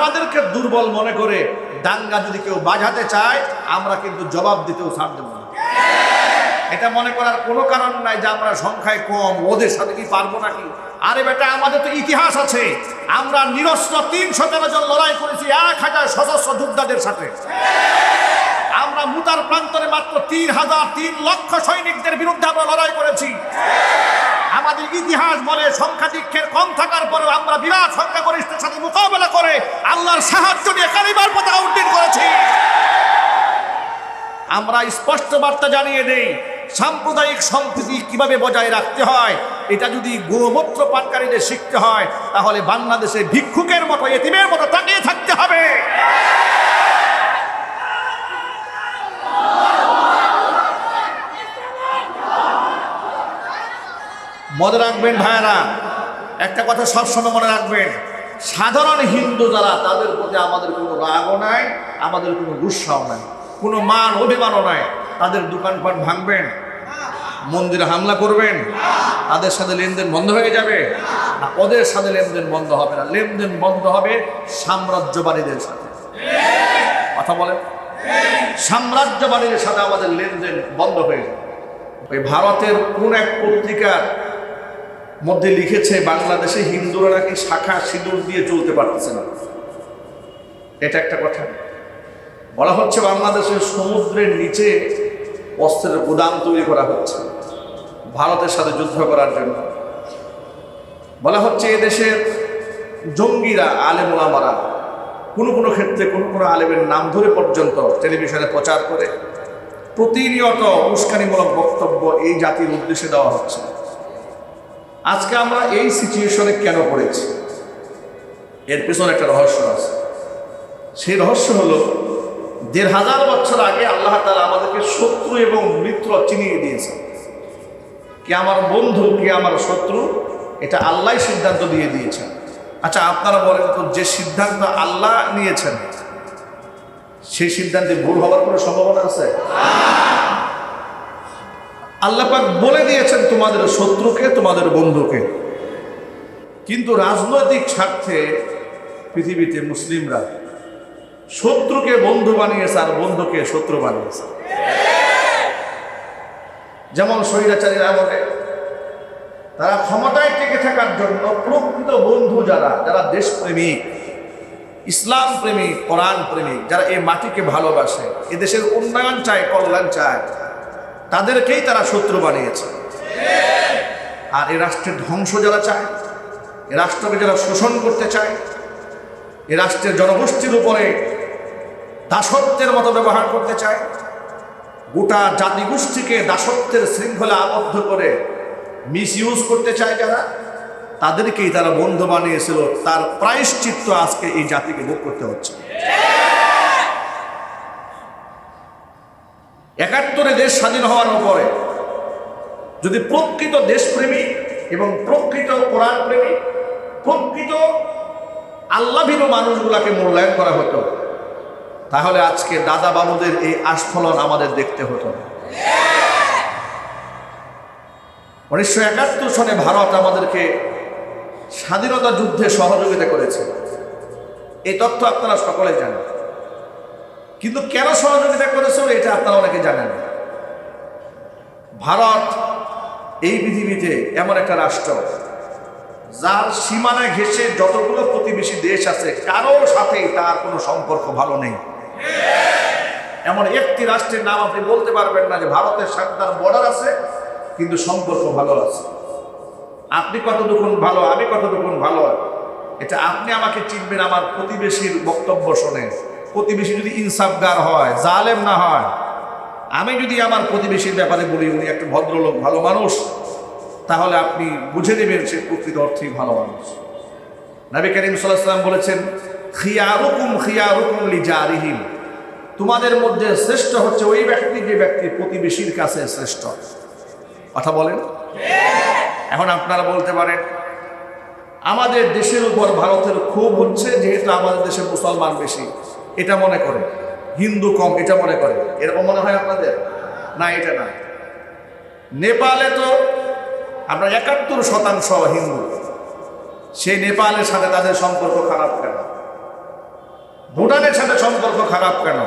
আমাদেরকে দুর্বল মনে করে দাঙ্গা যদি কেউ বাজাতে চায়, আমরা কিন্তু জবাব দিতেও ছাড় দেবো না। এটা মনে করার কোনো কারণ নাই যে আমরা সংখ্যায় কম, ওদের সাথে কি পারব নাকি? আরে বেটা, আমাদের তো ইতিহাস আছে। আমরা নিরস্ত্র তিনশো তেরো জন লড়াই করেছি, এক হাজার সশস্ত্র যোদ্ধাদের সাথে। আমরা মুতার প্রান্তরে মাত্র তিন হাজার তিন লক্ষ সৈনিকদের বিরুদ্ধে আমরা লড়াই করেছি। আমাদের ইতিহাস বলে, সংখ্যা সংখ্যাধিক্ষের কম থাকার পরেও আমরা বিরাট সংখ্যাগরিষ্ঠের সাথে মোকাবেলা করে আল্লাহর সাহায্য নিয়ে কালিমার পতাকা উড্ডীন করেছি। আমরা স্পষ্ট বার্তা জানিয়ে দেই, সাম্প্রদায়িক সম্প্রীতি কীভাবে বজায় রাখতে হয়, এটা যদি গোমূত্র পানকারীদের শিখতে হয়, তাহলে বাংলাদেশে ভিক্ষুকের মতো, এতিমের মতো তাকিয়ে থাকতে হবে। মনে রাখবেন ভাইয়েরা, একটা কথা সবসময় মনে রাখবেন, সাধারণ হিন্দু যারা, তাদের প্রতি আমাদের কোনো রাগও নাই, আমাদের কোনো গুসাও নাই, কোনো মান অভিমানও নাই। তাদের দোকানপাট ভাঙবেন, মন্দিরে হামলা করবেন, তাদের সাথে লেনদেন বন্ধ হয়ে যাবে না ওদের সাথে লেনদেন বন্ধ হবে না। লেনদেন বন্ধ হবে সাম্রাজ্যবাদীদের সাথে। কথা বলেন। সাম্রাজ্যবাদীদের সাথে আমাদের লেনদেন বন্ধ হয়ে যাবে। ভারতের কোন এক পত্রিকার মধ্যে লিখেছে, বাংলাদেশে হিন্দুরা নাকি শাখা সিঁদুর দিয়ে চলতে পারতেছে না। এটা একটা কথা। বলা হচ্ছে বাংলাদেশের সমুদ্রের নিচে অস্ত্রের গুদাম তৈরি করা হচ্ছে, ভারতের সাথে যুদ্ধ করার জন্য। বলা হচ্ছে এদেশের জঙ্গিরা আলেমুলামারা কোনো কোনো ক্ষেত্রে কোনো কোনো আলেমের নাম ধরে পর্যন্ত টেলিভিশনে প্রচার করে, প্রতিনিয়ত উস্কানিমূলক বক্তব্য এই জাতির উদ্দেশ্যে দেওয়া হচ্ছে। আজকে আমরা এই সিচুয়েশনে কেন পড়েছি? এর পেছনে একটা রহস্য আছে। সেই রহস্য হলো, দেড় হাজার বছর আগে আল্লাহ তালা আমাদেরকে শত্রু এবং মিত্র চিনিয়ে দিয়েছে কে আমার বন্ধু, কে আমার শত্রু, এটা আল্লাহ সিদ্ধান্ত দিয়ে দিয়েছেন। আচ্ছা আপনারা বলেন তো, যে সিদ্ধান্ত আল্লাহ নিয়েছেন, সেই সিদ্ধান্তে ভুল হওয়ার কোনো সম্ভাবনা আছে? আল্লাপাক বলে দিয়েছেন, তোমাদের শত্রুকে, তোমাদের বন্ধুকে। কিন্তু রাজনৈতিক স্বার্থে পৃথিবীতে মুসলিমরা শত্রুকে বন্ধু বানিয়েছে আর বন্ধুকে শত্রু বানিয়েছে। যেমন স্বৈরাচারীর আমলে তারা ক্ষমতায় টিকে থাকার জন্য প্রকৃত বন্ধু যারা যারা দেশপ্রেমিক ইসলাম প্রেমিক কোরআন প্রেমিক যারা এই মাটিকে ভালোবাসে, এদেশের উন্নয়ন চায়, কল্যাণ চায় তাদেরকেই তারা শত্রু বানিয়েছে। আর এ রাষ্ট্রের ধ্বংস যারা চায়, এ রাষ্ট্রকে যারা শোষণ করতে চায়, এ রাষ্ট্রের জনগোষ্ঠীর উপরে দাসত্বের মতো ব্যবহার করতে চায়, গোটা জাতিগোষ্ঠীকে দাসত্বের শৃঙ্খলা আবদ্ধ করে মিস ইউজ করতে চায় যারা, তাদেরকেই তারা বন্ধু বানিয়েছিল। তার প্রায়শ্চিত্ত আজকে এই জাতিকে ভোগ করতে হচ্ছে। একাত্তরে দেশ স্বাধীন হওয়ার পরে যদি প্রকৃত দেশপ্রেমী এবং প্রকৃত কোরআন প্রেমী প্রকৃত আল্লাভীন মানুষগুলাকে মূল্যায়ন করা হতো, তাহলে আজকে দাদা বাবুদের এই আস্ফলন আমাদের দেখতে হতো উনিশশো একাত্তর সনে ভারত আমাদেরকে স্বাধীনতা যুদ্ধে সহযোগিতা করেছে। এই তথ্য আপনারা সকলে জানেন। কিন্তু কেন সহযোগিতা করেছিল এটা আপনারা অনেকে জানেন। ভারত এই পৃথিবীতে এমন একটা রাষ্ট্র, যার সীমানা ঘেঁষে যতগুলো প্রতিবেশী দেশ আছে, কারোর সাথে তার কোনো সম্পর্ক ভালো নেই। এমন একটি রাষ্ট্রের নাম আপনি বলতে পারবেন না যে ভারতের সাথে তার বর্ডার আছে, কিন্তু সম্পর্ক ভালো আছে। আপনি কতটুকুন ভালো, আমি কতটুকুন ভালো, এটা আপনি আমাকে চিনবেন, আমার প্রতিবেশীর বক্তব্য শোনেন প্রতিবেশী যদি ইনসাফগার হয়, জালেম না হয়, আমি যদি আমার প্রতিবেশীর ব্যাপারে বলি, উনি একটা ভদ্রলোক, ভালো মানুষ, তাহলে আপনি বুঝে নেবেন সে প্রকৃত অর্থেই ভালো মানুষ। নবী করিম সাল্লাম বলেছেন, খিয়ারুকুম খিয়ারুকুম লি তোমাদের মধ্যে শ্রেষ্ঠ হচ্ছে ওই ব্যক্তি, যে ব্যক্তি প্রতিবেশীর কাছে শ্রেষ্ঠ। কথা বলেন। এখন আপনারা বলতে পারেন, আমাদের দেশের উপর ভারতের ক্ষোভ হচ্ছে, যেহেতু আমাদের দেশে মুসলমান বেশি। এটা মনে করে হিন্দু কম, এটা মনে করে এরকম মনে হয় আপনাদের? না, এটা না। নেপালে তো আমরা একাত্তর শতাংশ হিন্দু। সেই নেপালের সাথে তাদের সম্পর্ক খারাপ কেন? ভুটানের সাথে সম্পর্ক খারাপ কেন?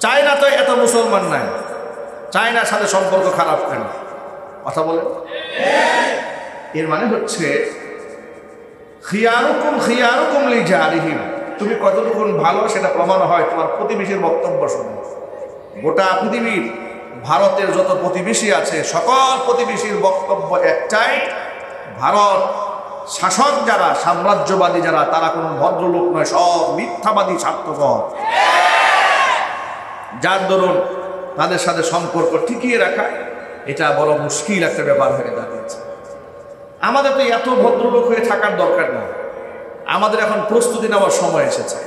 চায়না তো এত মুসলমান নাই। চায়নার সাথে সম্পর্ক খারাপ কেন? কথা বলে এর মানে হচ্ছে, খিয়ারুকুম খিয়ারুকুম লিজারিহিম তুমি কতটুকুন ভালো সেটা প্রমাণ হয় তোমার প্রতিবেশীর বক্তব্য শুনে। গোটা পৃথিবীর, ভারতের যত প্রতিবেশী আছে, সকল প্রতিবেশীর বক্তব্য একটাই, ভারত শাসক যারা, সাম্রাজ্যবাদী যারা, তারা কোনো ভদ্রলোক নয়, সব মিথ্যাবাদী স্বার্থপর যার দরুন তাদের সাথে সম্পর্ক টিকিয়ে রাখা, এটা বড় মুশকিল একটা ব্যাপার হয়ে দাঁড়িয়েছে। আমাদের তো এত ভদ্রলোক হয়ে থাকার দরকার নেই। আমাদের এখন প্রস্তুতি নেওয়ার সময় এসেছে।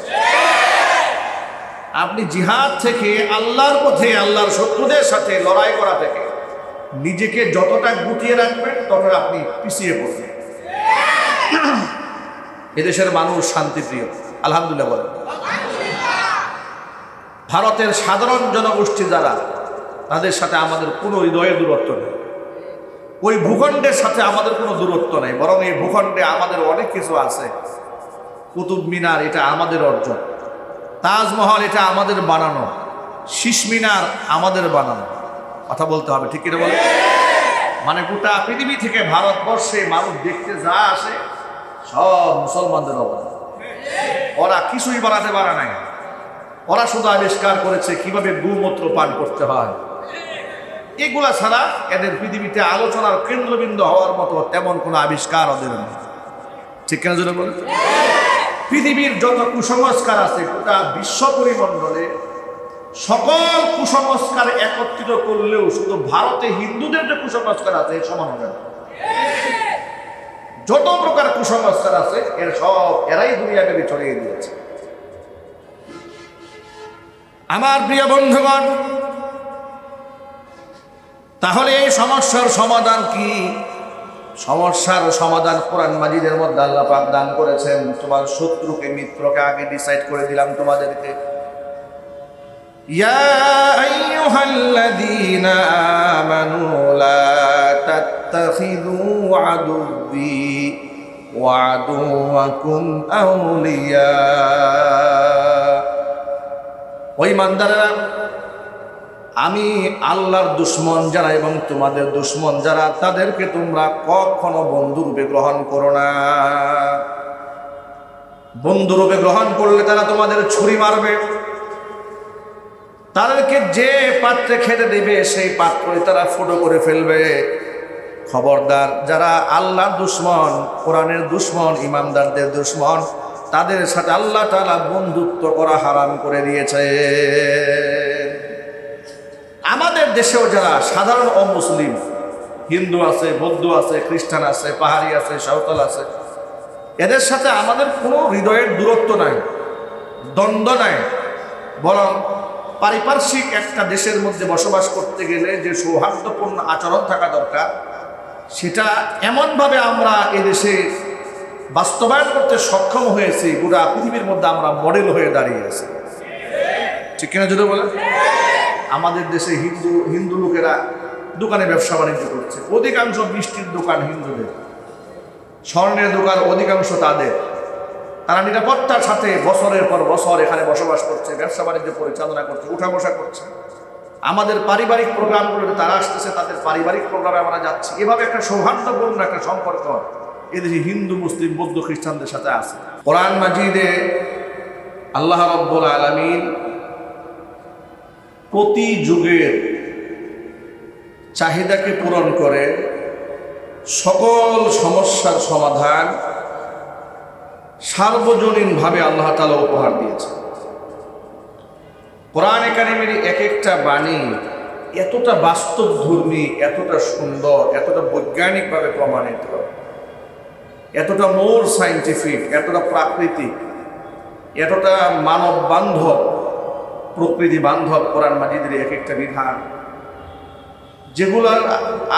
আপনি জিহাদ থেকে আল্লাহর পথে, আল্লাহর শত্রুদের সাথে লড়াই করা থেকে নিজেকে যতটা গুটিয়ে রাখবেন, ততটা আপনি পিছিয়ে পড়বেন। এদেশের মানুষ শান্তিপ্রিয়। আলহামদুলিল্লাহ বলেন। ভারতের সাধারণ জনগোষ্ঠী যারা, তাদের সাথে আমাদের কোনো হৃদয়ের দূরত্ব নেই। ওই ভূখণ্ডের সাথে আমাদের কোনো দূরত্ব নেই, বরং এই ভূখণ্ডে আমাদের অনেক কিছু আছে। কুতুব মিনার এটা আমাদের অর্জন। তাজমহল এটা আমাদের বানানো। শীষ মিনার আমাদের বানানো। কথা বলতে হবে, ঠিক কিনা বলে মানে গোটা পৃথিবী থেকে ভারতবর্ষে মানুষ দেখতে যা আসে, সব মুসলমানদের অবদান। ওরা কিছুই বানাতে পারে নাই। ওরা শুধু আবিষ্কার করেছে কীভাবে গুমূত্র পান করতে হয়। এগুলা ছাড়া এদের পৃথিবীতে আলোচনার কেন্দ্রবিন্দু হওয়ার মতো তেমন কোনো আবিষ্কার ওদের নেই। ঠিক কেন জন্য বলে পৃথিবীর যত কুসংস্কার আছে, গোটা বিশ্ব পরিমণ্ডলে সকল কুসংস্কার একত্রিত করলেও শুধু ভারতে হিন্দুদের যে কুসংস্কার আছে সমান হবে না। যত প্রকার কুসংস্কার আছে, এর সব এরাই দুনিয়াব্যাপী ছড়িয়ে দিয়েছে। আমার প্রিয় বন্ধুগণ, তাহলে এই সমস্যার সমাধান কি? সমস্যার সমাধান কোরআন মাজিদের মধ্যে আল্লাহ পাক দান করেছেন। তোমার শত্রুকে, মিত্রকে আগে ডিসাইড করে দিলাম তোমাদেরকে। ইয়া ওই মান্দারেরা আমি আল্লাহর দুশ্মন যারা এবং তোমাদের দুশ্মন যারা, তাদেরকে তোমরা কখনো বন্ধুরূপে গ্রহণ করো না। বন্ধুরূপে গ্রহণ করলে তারা তোমাদের ছুরি মারবে। তাদেরকে যে পাত্রে খেতে দেবে, সেই পাত্রই তারা ফুটো করে ফেলবে। খবরদার, যারা আল্লাহর দুশ্মন, কোরআনের দুশ্মন, ইমানদারদের দুশ্মন, তাদের সাথে আল্লাহ তালা বন্ধুত্ব করা হারাম করে দিয়েছে। আমাদের দেশেও যারা সাধারণ অমুসলিম, হিন্দু আছে, বৌদ্ধ আছে, খ্রিস্টান আছে, পাহাড়ি আছে, সাঁওতাল আছে, এদের সাথে আমাদের কোনো হৃদয়ের দূরত্ব নাই, দ্বন্দ্ব নাই। বরং পারিপার্শ্বিক একটা দেশের মধ্যে বসবাস করতে গেলে যে সৌহার্দ্যপূর্ণ আচরণ থাকা দরকার, সেটা এমনভাবে আমরা এদেশে বাস্তবায়ন করতে সক্ষম হয়েছি, গোটা পৃথিবীর মধ্যে আমরা মডেল হয়ে দাঁড়িয়ে আছি। ঠিক কিনা যদি বলেন? আমাদের দেশে হিন্দু হিন্দু লোকেরা দোকানে ব্যবসা বাণিজ্য করছে। অধিকাংশ মিষ্টির দোকান হিন্দুদের। স্বর্ণের দোকান অধিকাংশ তাদের। তারা নিরাপত্তার সাথে বছরের পর বছর এখানে বসবাস করছে, ব্যবসা বাণিজ্য পরিচালনা করছে উঠা বসা করছে। আমাদের পারিবারিক প্রোগ্রামগুলোতে তারা আসতেছে, তাদের পারিবারিক প্রোগ্রামে আমরা যাচ্ছি। এভাবে একটা সৌহার্দ্যপূর্ণ একটা সম্পর্ক এদেশে হিন্দু, মুসলিম, বৌদ্ধ খ্রিস্টানদের সাথে আছে। কোরআন মাজিদে আল্লাহ রব্বুল আলমিন প্রতি যুগের চাহিদাকে পূরণ করে সকল সমস্যার সমাধান সার্বজনীনভাবে আল্লাহ তালা উপহার দিয়েছে। কোরআন একাডেমির এক একটা বাণী এতটা বাস্তব ধর্মী এতটা সুন্দর, এতটা বৈজ্ঞানিকভাবে প্রমাণিত, এতটা মোর সাইন্টিফিক এতটা প্রাকৃতিক, এতটা মানব বান্ধব প্রকৃতি বান্ধব কোরআন মাজিদের এক একটা বিধান। যেগুলার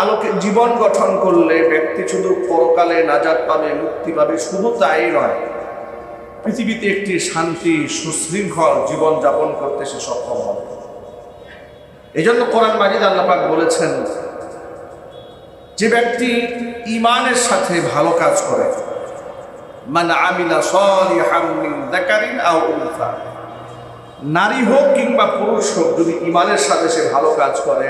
আলোকে জীবন গঠন করলে ব্যক্তি শুধু পরকালে নাজাত পাবে, মুক্তি পাবে, শুধু তাই নয়। পৃথিবীতে একটি শান্তি, সুশৃঙ্খল জীবন যাপন করতে সে সক্ষম হবে। এই জন্য কোরআন মাজিদ আল্লাপাক বলেছেন, যে ব্যক্তি ইমানের সাথে ভালো কাজ করে মানে আমিলা সালিহাম মিন যাকারিন আও উনসা। নারী হোক কিংবা পুরুষ হোক, যদি ইমানের সাথে সে ভালো কাজ করে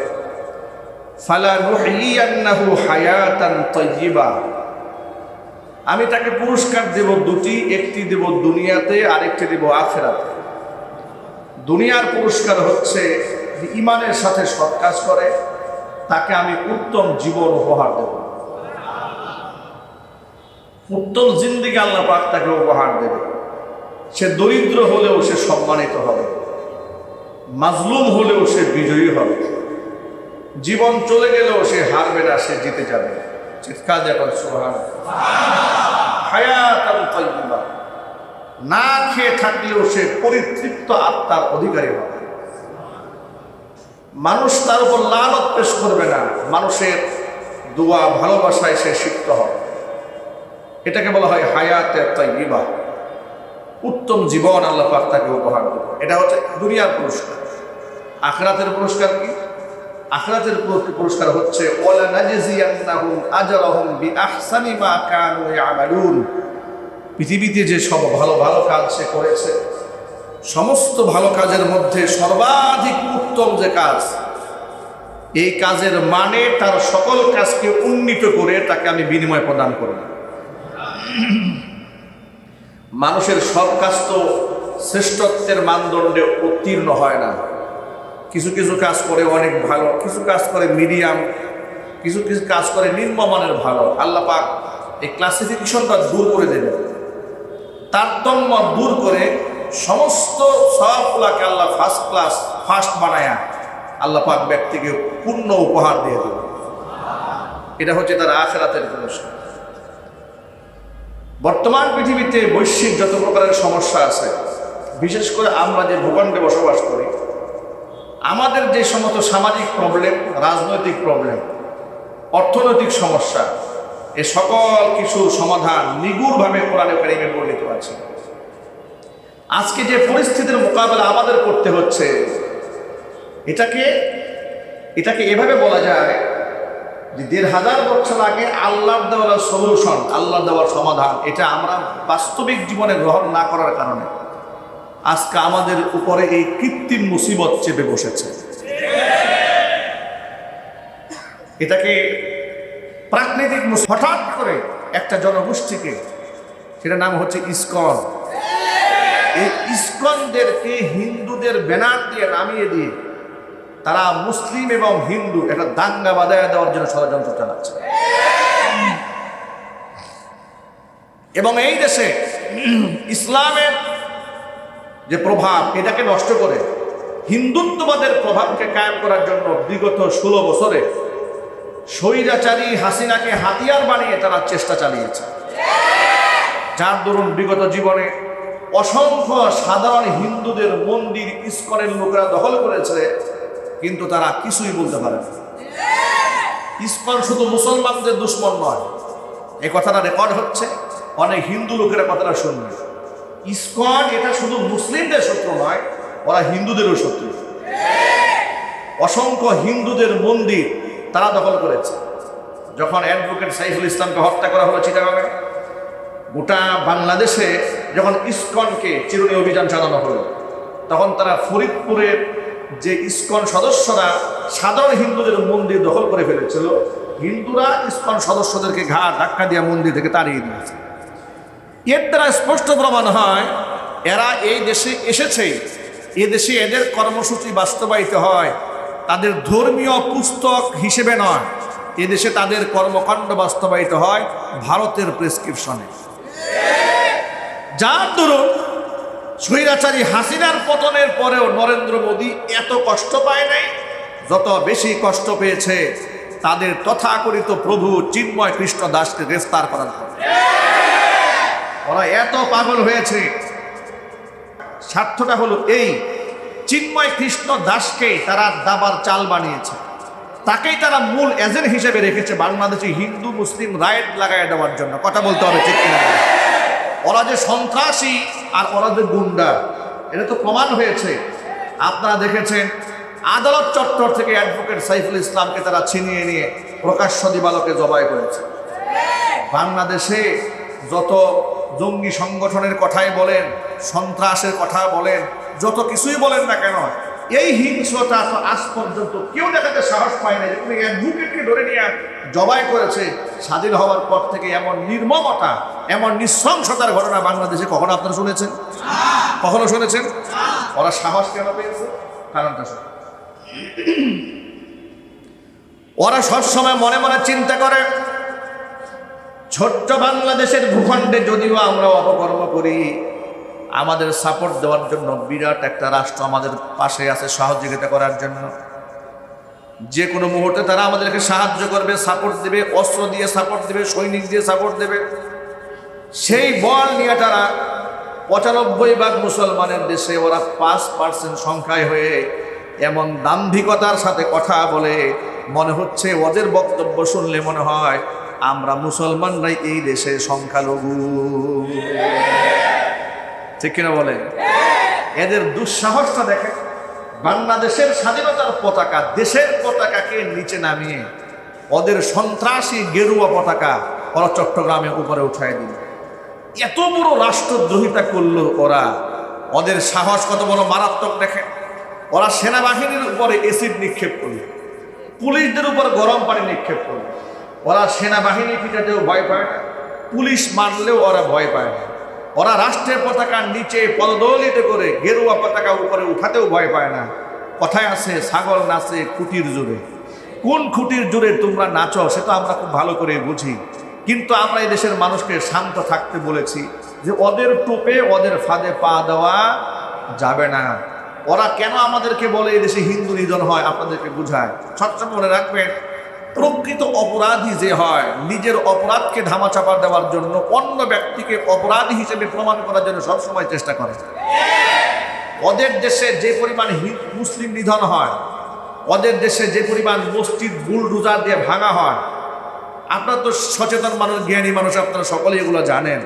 আমি তাকে পুরস্কার দেব দুটি, একটি দেব দুনিয়াতে, আরেকটি দেব আখেরাতে। দুনিয়ার পুরস্কার হচ্ছে ইমানের সাথে সৎ কাজ করে, তাকে আমি উত্তম জীবন উপহার দেব। উত্তম জিন্দিগি আল্লাহ পাক তাকে উপহার দেবে। সে দরিদ্র হলেও সে সম্মানিত হবে। মাজলুম হলেও সে বিজয়ী হবে। জীবন চলে গেলেও সে হারবে না, সে জিতে যাবে। চিৎকার যখন সুহান না খেয়ে থাকলেও সে পরিতৃপ্ত আত্মার অধিকারী হবে। মানুষ তার উপর লালত পেশ করবে না। মানুষের দোয়া ভালোবাসায় সে সিক্ত হবে। এটাকে বলা হয় হায়াতে তাইবা উত্তম জীবন আল্লাহ পাক তাকে উপহার দেবে এটা হচ্ছে দুনিয়ার পুরস্কার। আখরাতের পুরস্কার কি? আখরাতের পুরস্কার- হচ্ছে পৃথিবীতে যে সব ভালো ভালো কাজ সে করেছে, সমস্ত ভালো কাজের মধ্যে সর্বাধিক উত্তম যে কাজ, এই কাজের মানে তার সকল কাজকে উন্নীত করে তাকে আমি বিনিময় প্রদান করব। মানুষের সব কাজ তো শ্রেষ্ঠত্বের মানদণ্ডে উত্তীর্ণ হয় না। কিছু কিছু কাজ করে অনেক ভালো, কিছু কাজ করে মিডিয়াম কিছু কিছু কাজ করে নিম্নমানের ভালো। আল্লাহ পাক এই ক্লাসিফিকেশনটা দূর করে দেবে তারতম্য দূর করে সমস্ত সবগুলাকে আল্লাহ ফার্স্ট ক্লাস ফার্স্ট বানায়া আল্লাহ পাক ব্যক্তিকে পূর্ণ উপহার দিয়ে দেবে এটা হচ্ছে তার আখেরাতের পুরস্কার বর্তমান পৃথিবীতে বৈশ্বিক যত প্রকারের সমস্যা আছে, বিশেষ করে আমরা যে ভূখণ্ডে বসবাস করি, আমাদের যে সমস্ত সামাজিক প্রবলেম রাজনৈতিক প্রবলেম অর্থনৈতিক সমস্যা, এ সকল কিছু সমাধান নিগুড়ভাবে কোরআনে কারিমে বর্ণিত আছে। আজকে যে পরিস্থিতির মোকাবেলা আমাদের করতে হচ্ছে, এটাকে এটাকে এভাবে বলা যায় যে দেড় হাজার বছর আগে আল্লাহর দেওয়ার সলিউশন আল্লাহ দেওয়ার সমাধান, এটা আমরা বাস্তবিক জীবনে গ্রহণ না করার কারণে আজকে আমাদের উপরে এই কৃত্রিম মুসিবত চেপে বসেছে। এটাকে প্রাকৃতিক হঠাৎ করে একটা জনগোষ্ঠীকে, সেটার নাম হচ্ছে ইস্কন। এই ইস্কনদেরকে হিন্দুদের ব্যানার দিয়ে নামিয়ে দিয়ে তারা মুসলিম এবং হিন্দু একটা দাঙ্গা বাজায় দেওয়ার জন্য ষড়যন্ত্র চালাচ্ছে। এবং এই দেশে ইসলামের যে প্রভাব, এটাকে নষ্ট করে হিন্দুত্ববাদের প্রভাবকে কায়েম করার জন্য বিগত ষোলো বছরে স্বৈরাচারী হাসিনাকে হাতিয়ার বানিয়ে তারা চেষ্টা চালিয়েছে। যার দরুন বিগত জীবনে অসংখ্য সাধারণ হিন্দুদের মন্দির ইস্কনের লোকেরা দখল করেছে। কিন্তু তারা কিছুই বলতে পারে না। ইস্কন শুধু মুসলমানদের দুশ্মন নয়। এই কথাটা রেকর্ড হচ্ছে। অনেক হিন্দু লোকেরা কথাটা শুনবে। ইস্কন এটা শুধু মুসলিমদের শত্রু নয়, ওরা হিন্দুদেরও শত্রু। অসংখ্য হিন্দুদের মন্দির তারা দখল করেছে। যখন অ্যাডভোকেট সাইফুল ইসলামকে হত্যা করা হলো চিটাগাঙে গোটা বাংলাদেশে যখন ইস্কনকে চিরুনি অভিযান চালানো হলো, তখন তারা ফরিদপুরের যে ইস্কন সদস্যরা সাধারণ হিন্দুদের মন্দির দখল করে ফেলেছিল, হিন্দুরা ইস্কন সদস্যদেরকে ঘা ধাক্কা দিয়ে মন্দির থেকে তাড়িয়ে দিয়েছে। এর দ্বারা স্পষ্ট প্রমাণ হয়, এরা এই দেশে এসেছে। এ দেশে এদের কর্মসূচি বাস্তবায়িত হয়, তাদের ধর্মীয় পুস্তক হিসেবে নয়। এদেশে তাদের কর্মকাণ্ড বাস্তবায়িত হয় ভারতের প্রেসক্রিপশনে। যার দরুন স্বৈরাচারী হাসিনার পতনের পরেও নরেন্দ্র মোদী এত কষ্ট পায় নাই। যত বেশি কষ্ট পেয়েছে, তাদের তথাকথিত প্রভু চিন্ময় কৃষ্ণ দাসকে গ্রেফতার করার ওরা এত পাগল হয়েছে। স্বার্থটা হলো এই, চিন্ময় কৃষ্ণ দাসকে তারা দাবার চাল বানিয়েছে। তাকেই তারা মূল এজেন্ট হিসেবে রেখেছে বাংলাদেশে হিন্দু, মুসলিম, রাইট লাগাই দেওয়ার জন্য। কথা বলতে হবে ঠিক ওরা যে সন্ত্রাসী আর ওরা যে গুন্ডা, এটা তো প্রমাণ হয়েছে। আপনারা দেখেছেন, আদালত চত্বর থেকে অ্যাডভোকেট সাইফুল ইসলামকে তারা ছিনিয়ে নিয়ে প্রকাশ্য দিবালকে জবাই করেছে। বাংলাদেশে যত জঙ্গি সংগঠনের কথাই বলেন, সন্ত্রাসের কথা বলেন, যত কিছুই বলেন না কেন এই হিংস্রতা তো আজ পর্যন্ত কেউ দেখাতে সাহস পায় না যে তুমি ধরে নিয়ে জবাই করেছে। স্বাধীন হওয়ার পর থেকে এমন নির্মমতা, এমন নৃশংসতার ঘটনা বাংলাদেশে কখনো আপনারা শুনেছেন? কখনো শুনেছেন? ওরা সাহস কেন পেয়েছে? কারণটা শুনুন। ওরা সবসময় মনে মনে চিন্তা করে, ছোট্ট বাংলাদেশের ভূখণ্ডে যদিও আমরা অপকর্ম করি আমাদের সাপোর্ট দেওয়ার জন্য বিরাট একটা রাষ্ট্র আমাদের পাশে আছে সহযোগিতা করার জন্য। যে কোনো মুহূর্তে তারা আমাদেরকে সাহায্য করবে সাপোর্ট দেবে, অস্ত্র দিয়ে সাপোর্ট দেবে, সৈনিক দিয়ে সাপোর্ট দেবে। সেই বল নিয়ে তারা পঁচানব্বই ভাগ মুসলমানের দেশে ওরা পাঁচ পার্সেন্ট সংখ্যায় হয়ে এমন দাম্ভিকতার সাথে কথা বলে মনে হচ্ছে ওদের বক্তব্য শুনলে মনে হয় আমরা মুসলমানরাই এই দেশে সংখ্যালঘু। ঠিক কিনা বলে এদের দুঃসাহসটা দেখে বাংলাদেশের স্বাধীনতার পতাকা, দেশের পতাকাকে নিচে নামিয়ে ওদের সন্ত্রাসী গেরুয়া পতাকা ওরা চট্টগ্রামে উপরে উঠাই দিল। এত বড় রাষ্ট্রদ্রোহিতা করল ওরা। ওদের সাহস কত বড় মারাত্মক দেখে ওরা সেনাবাহিনীর উপরে এসিড নিক্ষেপ করল। পুলিশদের উপর গরম পানি নিক্ষেপ করল। ওরা সেনাবাহিনী পিঠাতেও ভয় পায় না। পুলিশ মারলেও ওরা ভয় পায় না। ওরা রাষ্ট্রের পতাকার নিচে পদদলিত করে গেরুয়া পতাকা উপরে উঠাতেও ভয় পায় না। কথায় আছে ছাগল নাচে খুঁটির জোরে। কোন খুঁটির জোরে তোমরা নাচো, সেটা আমরা খুব ভালো করে বুঝি। কিন্তু আমরা এই দেশের মানুষকে শান্ত থাকতে বলেছি যে ওদের টোপে, ওদের ফাঁদে পা দেওয়া যাবে না। ওরা কেন আমাদেরকে বলে এই দেশে হিন্দু নিধন হয়? আপনাদেরকে বুঝায়। সবসময় মনে রাখবেন প্রকৃত অপরাধী যে হয়, নিজের অপরাধকে ধামাচাপা দেওয়ার জন্য অন্য ব্যক্তিকে অপরাধী হিসেবে প্রমাণ করার জন্য সবসময় চেষ্টা করে। ওদের দেশে যে পরিমাণ মুসলিম নিধন হয়, ওদের দেশে যে পরিমাণ মসজিদ, বুলডুজার দিয়ে ভাঙা হয়, আপনার তো সচেতন মানুষ, জ্ঞানী মানুষ, আপনারা সকলেই এগুলো জানেন।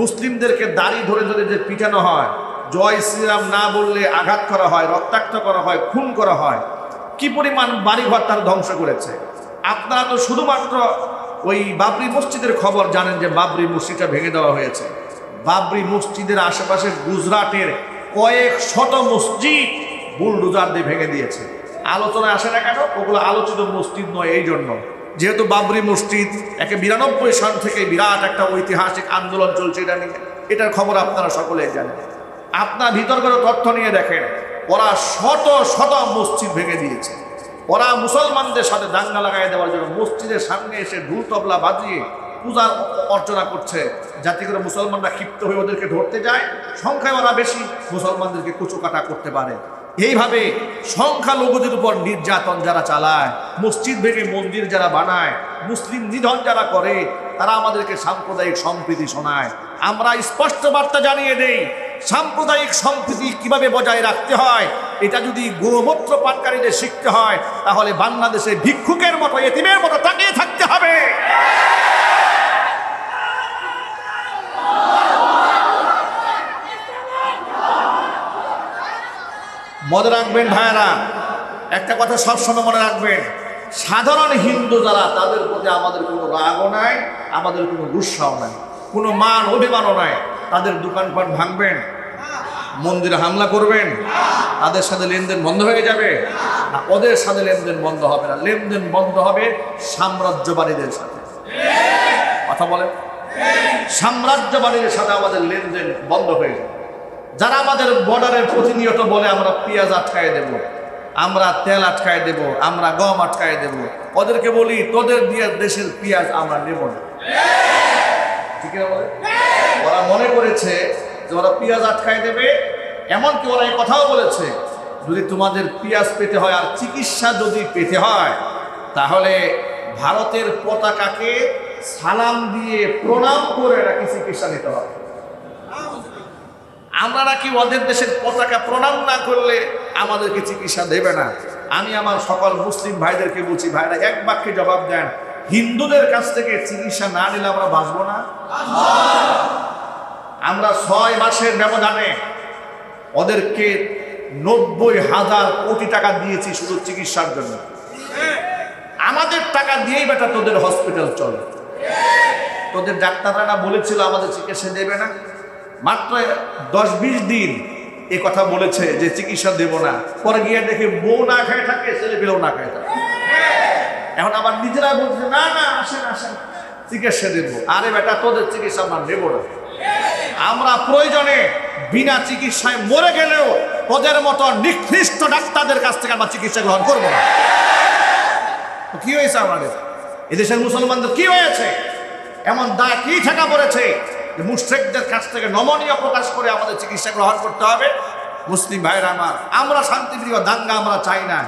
মুসলিমদেরকে দাড়ি ধরে ধরে যে পিটানো হয়, জয় শ্রীরাম না বললে আঘাত করা হয়, রক্তাক্ত করা হয়, খুন করা হয়, কি পরিমাণ বাড়িঘর তার ধ্বংস করেছে? আপনারা তো শুধুমাত্র ওই বাবরি মসজিদের খবর জানেন যে বাবরি মসজিদটা ভেঙে দেওয়া হয়েছে। বাবরি মসজিদের আশেপাশে গুজরাটের কয়েক শত মসজিদ বুলডুজার দিয়ে ভেঙে দিয়েছে। আলোচনায় আসে না কেন? ওগুলো আলোচিত মসজিদ নয় এই জন্য। যেহেতু বাবরি মসজিদ একে বিরানব্বই সাল থেকে বিরাট একটা ঐতিহাসিক আন্দোলন চলছে এটা নিয়ে, এটার খবর আপনারা সকলেই জানেন। আপনার ভিতর করে তথ্য নিয়ে দেখেন, ওরা শত শত মসজিদ ভেঙে দিয়েছে। ওরা মুসলমানদের সাথে দাঙ্গা লাগাই দেওয়ার জন্য মসজিদের সামনে এসে ঢুল তবলা বাজিয়ে পূজার অর্চনা করছে, যাতে করে মুসলমানরা ক্ষিপ্ত হয়ে ওদেরকে ধরতে যায়। সংখ্যায় ওরা বেশি, মুসলমানদেরকে কুচুকাটা করতে পারে। এইভাবে সংখ্যালঘুদের উপর নির্যাতন যারা চালায়, মসজিদ ভেঙে মন্দির যারা বানায়, মুসলিম নিধন যারা করে, তারা আমাদেরকে সাম্প্রদায়িক সম্প্রীতি শোনায়। আমরা স্পষ্ট বার্তা জানিয়ে দেই সাম্প্রদায়িক সম্প্রীতি কীভাবে বজায় রাখতে হয়, এটা যদি গোমূত্র পানকারীদের শিখতে হয়, তাহলে বাংলাদেশে ভিক্ষুকের মতো, এতিমের মতো তাকিয়ে থাকতে হবে। মনে রাখবেন ভাইয়েরা, একটা কথা সবসময় মনে রাখবেন, সাধারণ হিন্দু যারা, তাদের প্রতি আমাদের কোনো রাগও নাই, আমাদের কোনো গুসাও নাই, কোনো মান অভিমানও নাই। তাদের দোকানপাট ভাঙবেন, মন্দিরে হামলা করবেন, তাদের সাথে লেনদেন বন্ধ হয়ে যাবে। না ওদের সাথে লেনদেন বন্ধ হবে না। লেনদেন বন্ধ হবে সাম্রাজ্যবাদীদের সাথে। কথা বলেন? সাম্রাজ্যবাদীদের সাথে আমাদের লেনদেন বন্ধ হয়ে যাবে। যারা আমাদের বর্ডারের প্রতিনিয়ত বলে, আমরা পেঁয়াজ আটকায় দেব, আমরা তেল আটকায় দেব, আমরা গম আটকায় দেব, ওদেরকে বলি, তোদের দিয়ে দেশের পেঁয়াজ আমরা নেব না। ওরা মনে করেছে যে ওরা পেঁয়াজ আটকায় দেবে, এমনকি ওরা এই কথাও বলেছে, যদি তোমাদের পেঁয়াজ পেতে হয় আর চিকিৎসা যদি পেতে হয়, তাহলে ভারতের পতাকাকে সালাম দিয়ে প্রণাম করে নাকি চিকিৎসা নিতে হবে। আমরা নাকি ওদের দেশের পতাকা প্রণাম না করলে আমাদেরকে চিকিৎসা দেবে না। আমি আমার সকল মুসলিম ভাইদেরকে বলছি, ভাইরা, এক বাক্যে জবাব দেন হিন্দুদের কাছ থেকে চিকিৎসা না নিলে আমরা বাঁচবো না? আমরা ছয় মাসের ব্যবধানে ওদেরকে নব্বই হাজার কোটি টাকা দিয়েছি শুধু চিকিৎসার জন্য। আমাদের টাকা দিয়েই বেটা তোদের হসপিটাল চলে। তোদের ডাক্তাররা না বলেছিল আমাদের চিকিৎসা দেবে না? মাত্র দশ বিশ দিন এ কথা বলেছে যে চিকিৎসা দেব না। পরে গিয়ে দেখে বউ না খায় থাকে, ছেলে পেলেও না খায় থাকে। এখন আবার নিজেরা বলছে, না না, আসেন আসেন। চিকিৎসা দেব। আরে বেটা, তোদের চিকিৎসা আমরা নেব না। আমরা প্রয়োজনে বিনা চিকিৎসায় মরে গেলেও তোদের মতো নিকৃষ্ট ডাক্তারদের কাছ থেকে আমরা চিকিৎসা গ্রহণ করব না। কি হয়েছে আমাদের? এদেশের মুসলমানদের কি হয়েছে? এমন দা কি ঠেকা পড়েছে যে মুশ্রেকদের কাছ থেকে নমনীয় প্রকাশ করে আমাদের চিকিৎসা গ্রহণ করতে হবে? মুসলিম ভাইরা আমার, আমরা শান্তিপ্রিয় দাঙ্গা আমরা চাই না।